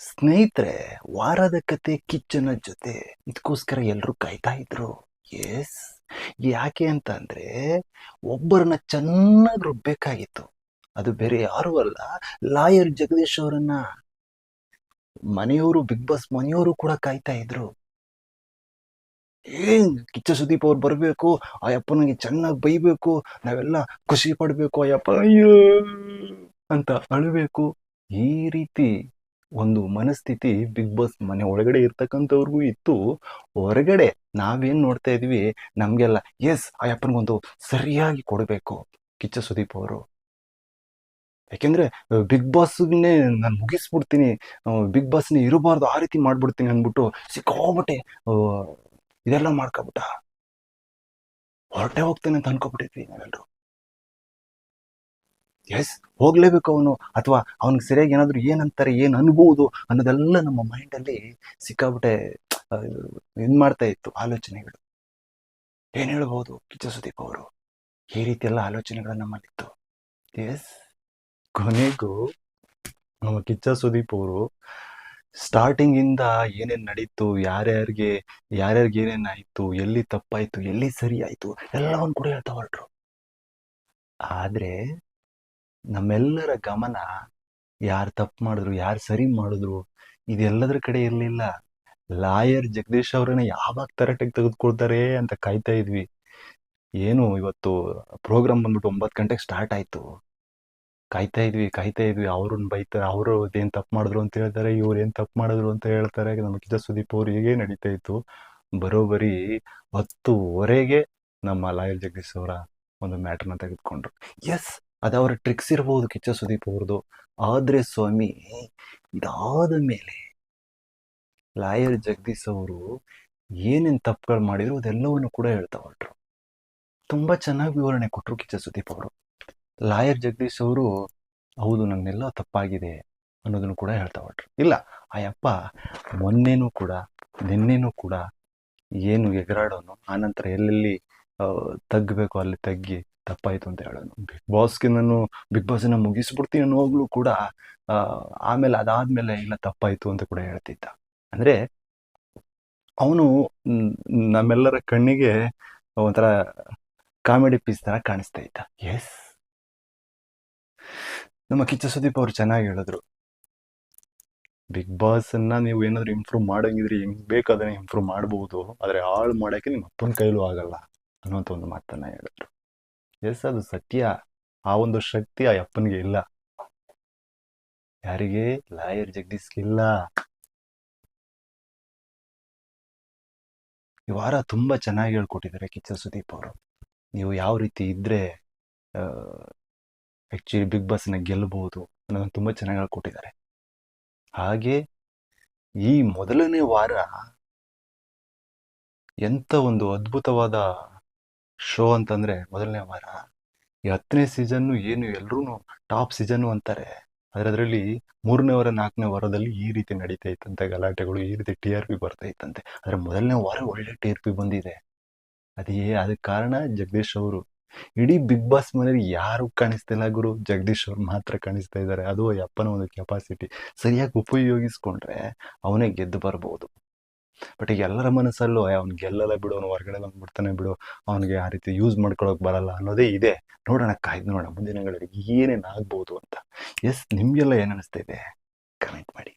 ಸ್ನೇಹಿತರೆ, ವಾರದ ಕತೆ ಕಿಚ್ಚನ ಜೊತೆ ಇದಕ್ಕೋಸ್ಕರ ಎಲ್ಲರೂ ಕಾಯ್ತಾ ಇದ್ರು. ಎಸ್ ಯಾಕೆ ಅಂತ ಅಂದ್ರೆ, ಒಬ್ಬರನ್ನ ಚೆನ್ನಾಗಿ ರುಬ್ಬೇಕಾಗಿತ್ತು. ಅದು ಬೇರೆ ಯಾರು ಅಲ್ಲ, ಲಾಯರ್ ಜಗದೀಶ್ ಅವರನ್ನ ಮನೆಯವರು, ಬಿಗ್ ಬಾಸ್ ಮನೆಯವರು ಕೂಡ ಕಾಯ್ತಾ ಇದ್ರು. ಏನ್ ಕಿಚ್ಚ ಸುದೀಪ್ ಅವ್ರು ಬರ್ಬೇಕು ಆ ಚೆನ್ನಾಗಿ ಬೈಬೇಕು, ನಾವೆಲ್ಲ ಖುಷಿ ಪಡ್ಬೇಕು, ಅಯ್ಯಪ್ಪ, ಅಯ್ಯೋ ಅಂತ ಅಳಬೇಕು. ಈ ರೀತಿ ಒಂದು ಮನಸ್ಥಿತಿ ಬಿಗ್ ಬಾಸ್ ಮನೆ ಒಳಗಡೆ ಇರ್ತಕ್ಕಂಥವ್ರಿಗೂ ಇತ್ತು. ಹೊರಗಡೆ ನಾವೇನು ನೋಡ್ತಾ ಇದ್ವಿ, ನಮಗೆಲ್ಲ, ಎಸ್ ಆ ಅಪ್ಪನಿಗೊಂದು ಸರಿಯಾಗಿ ಕೊಡಬೇಕು ಕಿಚ್ಚ ಸುದೀಪ್ ಅವರು. ಯಾಕೆಂದ್ರೆ ಬಿಗ್ ಬಾಸ್ನೇ ನಾನು ಮುಗಿಸ್ಬಿಡ್ತೀನಿ ಬಿಗ್ ಬಾಸ್ನೇ ಇರಬಾರ್ದು, ಆ ರೀತಿ ಮಾಡ್ಬಿಡ್ತೀನಿ ಅಂದ್ಬಿಟ್ಟು ಸಿಕ್ಕೋಗ್ಬಿಟ್ಟೆ ಇದೆಲ್ಲ ಮಾಡ್ಕೊಬಿಟ್ಟ. ಹೊರಟೆ ಹೋಗ್ತೇನೆ ಅಂತ ಅನ್ಕೊಬಿಟ್ಟಿದ್ವಿ ನಾವೆಲ್ಲರೂ ಎಸ್ ಹೋಗ್ಲೇಬೇಕು ಅವನು ಅಥವಾ ಅವನಿಗೆ ಸರಿಯಾಗಿ ಏನಾದರೂ ಏನಂತಾರೆ, ಏನ್ ಅನ್ಬೋದು ಅನ್ನೋದೆಲ್ಲ ನಮ್ಮ ಮೈಂಡ್ ಅಲ್ಲಿ ಸಿಕ್ಕಾಬಿಟ್ಟೆ ಏನು ಮಾಡ್ತಾ ಇತ್ತು ಆಲೋಚನೆಗಳು. ಏನ್ ಹೇಳ್ಬೋದು ಕಿಚ್ಚ ಸುದೀಪ್ ಅವರು? ಈ ರೀತಿ ಎಲ್ಲ ಆಲೋಚನೆಗಳು ನಮ್ಮಲ್ಲಿತ್ತು ಎಸ್ ಕೊನೆಗೂ ನಮ್ಮ ಕಿಚ್ಚ ಸುದೀಪ್ ಅವರು ಸ್ಟಾರ್ಟಿಂಗ್ ಇಂದ ಏನೇನ್ ನಡೀತು, ಯಾರ್ಯಾರಿಗೆ ಯಾರ್ಯಾರಿಗೆ ಏನೇನ್ ಎಲ್ಲಿ ತಪ್ಪಾಯ್ತು, ಎಲ್ಲಿ ಸರಿ ಆಯ್ತು, ಎಲ್ಲವನ್ನು ಕೂಡ ಹೇಳ್ತಾ ಹೊರಟ್ರು. ಆದ್ರೆ ನಮ್ಮೆಲ್ಲರ ಗಮನ ಯಾರು ತಪ್ಪು ಮಾಡಿದ್ರು, ಯಾರು ಸರಿ ಮಾಡಿದ್ರು, ಇದೆಲ್ಲದರ ಕಡೆ ಇರಲಿಲ್ಲ. ಲಾಯರ್ ಜಗದೀಶ್ ಅವರನ್ನ ಯಾವಾಗ ತರಟೆಗೆ ತೆಗೆದುಕೊಳ್ತಾರೆ ಅಂತ ಕಾಯ್ತಾ ಇದ್ವಿ. ಏನು ಇವತ್ತು ಪ್ರೋಗ್ರಾಮ್ ಬಂದ್ಬಿಟ್ಟು ಒಂಬತ್ತು ಗಂಟೆಗೆ ಸ್ಟಾರ್ಟ್ ಆಯ್ತು. ಕಾಯ್ತಾ ಇದ್ವಿ ಕಾಯ್ತಾ ಇದ್ವಿ. ಅವ್ರನ್ನ ಬೈತಾರೆ ಅವರು ಏನು ತಪ್ಪು ಮಾಡಿದ್ರು ಅಂತ ಹೇಳ್ತಾರೆ, ಇವ್ರು ಏನು ತಪ್ಪು ಮಾಡಿದ್ರು ಅಂತ ಹೇಳ್ತಾರೆ. ನಮ್ಮ ಕಿಜ ಸುದೀಪ್ ಅವ್ರು ಹೇಗೆ ನಡೀತಾ ಇತ್ತು. ಬರೋಬ್ಬರಿ ಹತ್ತುವರೆಗೆ ನಮ್ಮ ಲಾಯರ್ ಜಗದೀಶ್ ಅವರ ಒಂದು ಮ್ಯಾಟ್ರನ್ನ ತೆಗೆದುಕೊಂಡ್ರು. ಎಸ್! ಅದು ಅವರ ಟ್ರಿಕ್ಸ್ ಇರ್ಬೋದು, ಕಿಚ್ಚ ಸುದೀಪ್ ಅವ್ರದ್ದು ಆದ್ರೆ ಸ್ವಾಮಿ, ಇದಾದ ಮೇಲೆ ಲಾಯರ್ ಜಗದೀಶ್ ಅವರು ಏನೇನ್ ತಪ್ಪುಗಳು ಮಾಡಿದ್ರು ಅದೆಲ್ಲವನ್ನು ಕೂಡ ಹೇಳ್ತಾ ಹೊರಟ್ರು ತುಂಬಾ ಚೆನ್ನಾಗಿ ವಿವರಣೆ ಕೊಟ್ರು ಕಿಚ್ಚ ಸುದೀಪ್ ಅವರು. ಲಾಯರ್ ಜಗದೀಶ್ ಅವರು, ಹೌದು, ನನ್ನೆಲ್ಲ ತಪ್ಪಾಗಿದೆ ಅನ್ನೋದನ್ನು ಕೂಡ ಹೇಳ್ತಾ ಹೊರಟ್ರು ಇಲ್ಲ, ಆಯಪ್ಪ ಯಪ್ಪ ಮೊನ್ನೆನೂ ಕೂಡ, ನಿನ್ನೆನೂ ಕೂಡ ಏನು ಎಗರಾಡೋನು, ಆನಂತರ ಎಲ್ಲೆಲ್ಲಿ ತಗ್ಬೇಕು ಅಲ್ಲಿ ತಗ್ಗಿ ತಪ್ಪಾಯ್ತು ಅಂತ ಹೇಳೋನು ಬಿಗ್ ಬಾಸ್ಗೆ ನಾನು ಬಿಗ್ ಬಾಸ್ನ ಮುಗಿಸ್ಬಿಡ್ತೀನಿ ಅನ್ನೋವಾಗ್ಲೂ ಕೂಡ ಆಮೇಲೆ ಅದಾದ್ಮೇಲೆ ಇಲ್ಲ ತಪ್ಪಾಯ್ತು ಅಂತ ಕೂಡ ಹೇಳ್ತಿದ್ದ. ಅಂದ್ರೆ, ಅವನು ನಮ್ಮೆಲ್ಲರ ಕಣ್ಣಿಗೆ ಒಂಥರ ಕಾಮಿಡಿ ಪೀಸ್ ತರ ಕಾಣಿಸ್ತಾ ಇದ್ದ. ಎಸ್ ನಮ್ಮ ಕಿಚ್ಚ ಸುದೀಪ್ ಅವ್ರು ಚೆನ್ನಾಗಿ ಹೇಳಿದ್ರು. ಬಿಗ್ ಬಾಸ್ ಅನ್ನ ನೀವು ಏನಾದ್ರು ಇಂಪ್ರೂವ್ ಮಾಡಂಗಿದ್ರೆ ಹೆಂಗ್ ಬೇಕು ಅದನ್ನ ಇಂಪ್ರೂವ್ ಮಾಡಬಹುದು ಆದ್ರೆ ಹಾಳು ಮಾಡಕ್ಕೆ ನಿಮ್ಮ ಅಪ್ಪನ ಕೈಲೂ ಆಗಲ್ಲ. ಅನ್ನೋಂಥ ಒಂದು ಮಾತನ್ನ ಹೇಳಿದ್ರು ಎಸ್ ಅದು ಸತ್ಯ, ಆ ಒಂದು ಶಕ್ತಿ ಆ ಅಪ್ಪನಿಗೆ ಇಲ್ಲ. ಯಾರಿಗೆ? ಲಾಯರ್ ಜಗದೀಶ್ಗಿಲ್ಲ ಈ ವಾರ ತುಂಬಾ ಚೆನ್ನಾಗಿ ಹೇಳ್ಕೊಟ್ಟಿದ್ದಾರೆ ಕಿಚ್ಚ ಸುದೀಪ್ ಅವರು. ನೀವು ಯಾವ ರೀತಿ ಇದ್ರೆ ಆಕ್ಚುಲಿ ಬಿಗ್ ಬಾಸ್ನ ಗೆಲ್ಲಬಹುದು ಅನ್ನೋದನ್ನ ತುಂಬಾ ಚೆನ್ನಾಗಿ ಹೇಳ್ಕೊಟ್ಟಿದ್ದಾರೆ. ಹಾಗೆ ಈ ಮೊದಲನೇ ವಾರ ಎಂಥ ಒಂದು ಅದ್ಭುತವಾದ ಶೋ ಅಂತಂದ್ರೆ ಮೊದಲನೇ ವಾರ. ಈ ಹತ್ತನೇ ಸೀಸನ್ ಏನು ಎಲ್ಲರೂ ಟಾಪ್ ಸೀಸನ್ ಅಂತಾರೆ. ಆದ್ರೆ ಅದರಲ್ಲಿ ಮೂರನೇ ವಾರ, ನಾಲ್ಕನೇ ವಾರದಲ್ಲಿ ಈ ರೀತಿ ನಡೀತಾ ಇತ್ತಂತೆ ಗಲಾಟೆಗಳು, ಈ ರೀತಿ ಟಿ ಆರ್ ಪಿ ಬರ್ತಾ ಇತ್ತಂತೆ ಆದ್ರೆ ಮೊದಲನೇ ವಾರ ಒಳ್ಳೆ ಟಿ ಆರ್ ಪಿ ಬಂದಿದೆ. ಅದೇ, ಅದಕ್ಕೆ ಕಾರಣ ಜಗದೀಶ್ ಅವರು. ಇಡೀ ಬಿಗ್ ಬಾಸ್ ಮನೇಲಿ ಯಾರು ಕಾಣಿಸ್ತಿಲ್ಲ ಗುರು? ಜಗದೀಶ್ ಅವ್ರು ಮಾತ್ರ ಕಾಣಿಸ್ತಾ ಇದ್ದಾರೆ. ಅದು ಅಪ್ಪನ ಒಂದು ಕೆಪಾಸಿಟಿ ಸರಿಯಾಗಿ ಉಪಯೋಗಿಸ್ಕೊಂಡ್ರೆ ಅವನೇ ಗೆದ್ದು ಬರ್ಬೋದು. ಬಟ್ ಈಗ ಎಲ್ಲರ ಮನಸ್ಸಲ್ಲೂ ಅವ್ನು ಗೆಲ್ಲಲ್ಲ ಬಿಡು, ಅವ್ನು ಹೊರಗಡೆ ಬಂದ್ಬಿಡ್ತಾನೆ ಬಿಡು, ಅವನಿಗೆ ಆ ರೀತಿ ಯೂಸ್ ಮಾಡ್ಕೊಳಕ್ ಬರಲ್ಲ ಅನ್ನೋದೇ ಇದೆ. ನೋಡೋಣ, ಕಾಯ್ದು ನೋಡೋಣ. ಮುಂದಿನಗಳಲ್ಲಿ ಏನೇನ್ ಆಗ್ಬೋದು ಅಂತ. ಎಸ್ ನಿಮ್ಗೆಲ್ಲ ಏನ್ ಅನಿಸ್ತಾ ಇದೆ? ಕಮೆಂಟ್ ಮಾಡಿ.